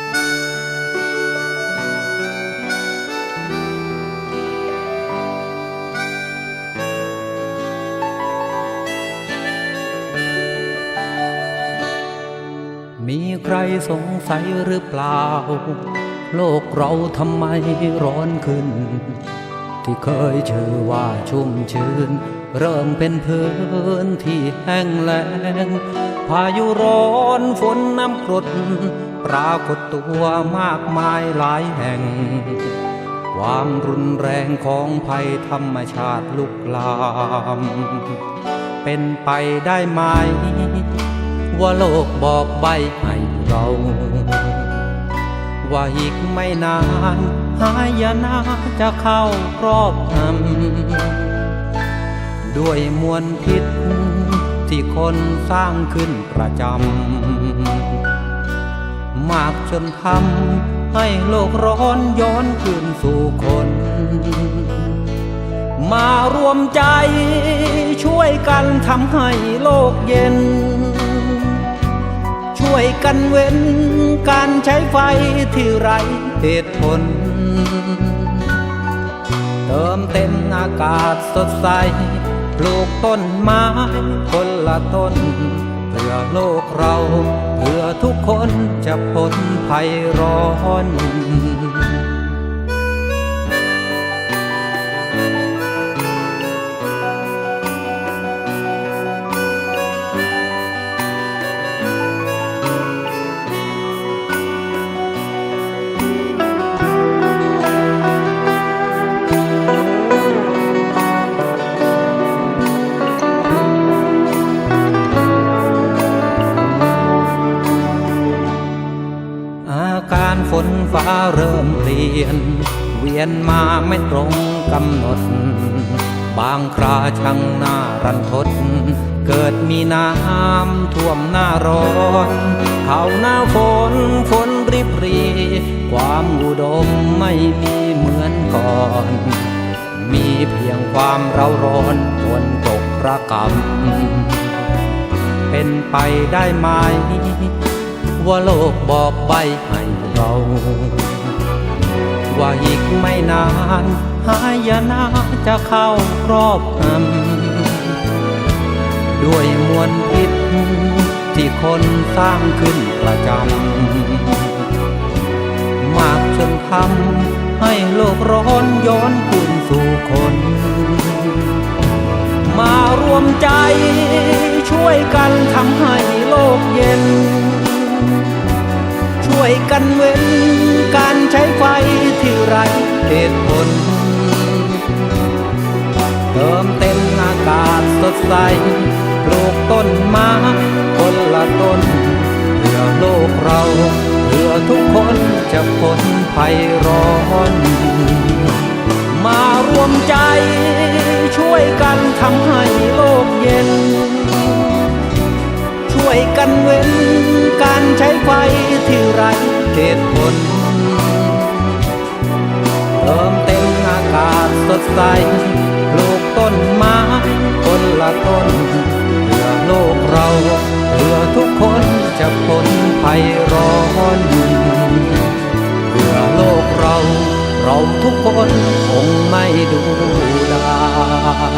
มีใครสงสัยหรือเปล่า โลกเราทำไมร้อนขึ้น ที่เคยชื่อว่าชุ่มชื้น เริ่มเป็นพื้นที่แห้งแล้ง พายุร้อนฝนน้ำกรด ปรากฏตัวมากมายหลายแห่ง ความรุนแรงของภัยธรรมชาติลุกลาม เป็นไปได้ไหม ว่าโลกบอกใบให้เรา ว่าอีกไม่นานหายนะจะเข้ารอบงำด้วยมวลพิษ ที่คนสร้างขึ้นประจำ มากจนทำให้โลกร้อนย้อนคืนสู่คน มารวมใจช่วยกันทำให้โลกเย็น ช่วยกันเว้นการใช้ไฟที่ไรเหตุผล เติมเต็มอากาศสดใส ปลูกต้นไม้คนละต้น เพื่อโลกเรา เพื่อทุกคนจะพ้นภัยร้อน ฟ้าเริ่มเปลี่ยน เวียนมาไม่ตรงกำหนด บางคราช่างหน้ารันทด เกิดมีน้ำท่วมหน้าร้อนเข้าหน้าฝนฝนริบรี ความอุดมไม่มีเหมือนก่อน มีเพียงความเร้าร้อนฝนตกระกำเป็นไปได้ไหม ว่าโลกบอกใบให้เรา ว่าอีกไม่นาน หายนะจะเข้ารอบงำด้วยมวลพิษที่คนสร้างขึ้นประจำ มากจนทำให้โลกร้อนย้อนคืนสู่คน มารวมใจช่วยกันทำให้โลกเย็นช่วย กันเว้น การใช้ไฟที่ไรเหตุผล เติมเต็มอากาศสดใส ปลูกต้นไม้คนละต้นเพื่อโลกเราเพื่อทุกคนจะพ้นภัยร้อนมารวมใจช่วยกันทำให้โลกเย็น ช่วยกันเว้นการใช้ไฟที่ไร เหตุผลเติมเต็มอากาศสดใสปลูกต้นไม้คนละต้นเพื่อโลกเราเพื่อทุกคนจะพ้นภัยร้อนเพื่อโลกเรา เราทุกคนคงไม่ดูได้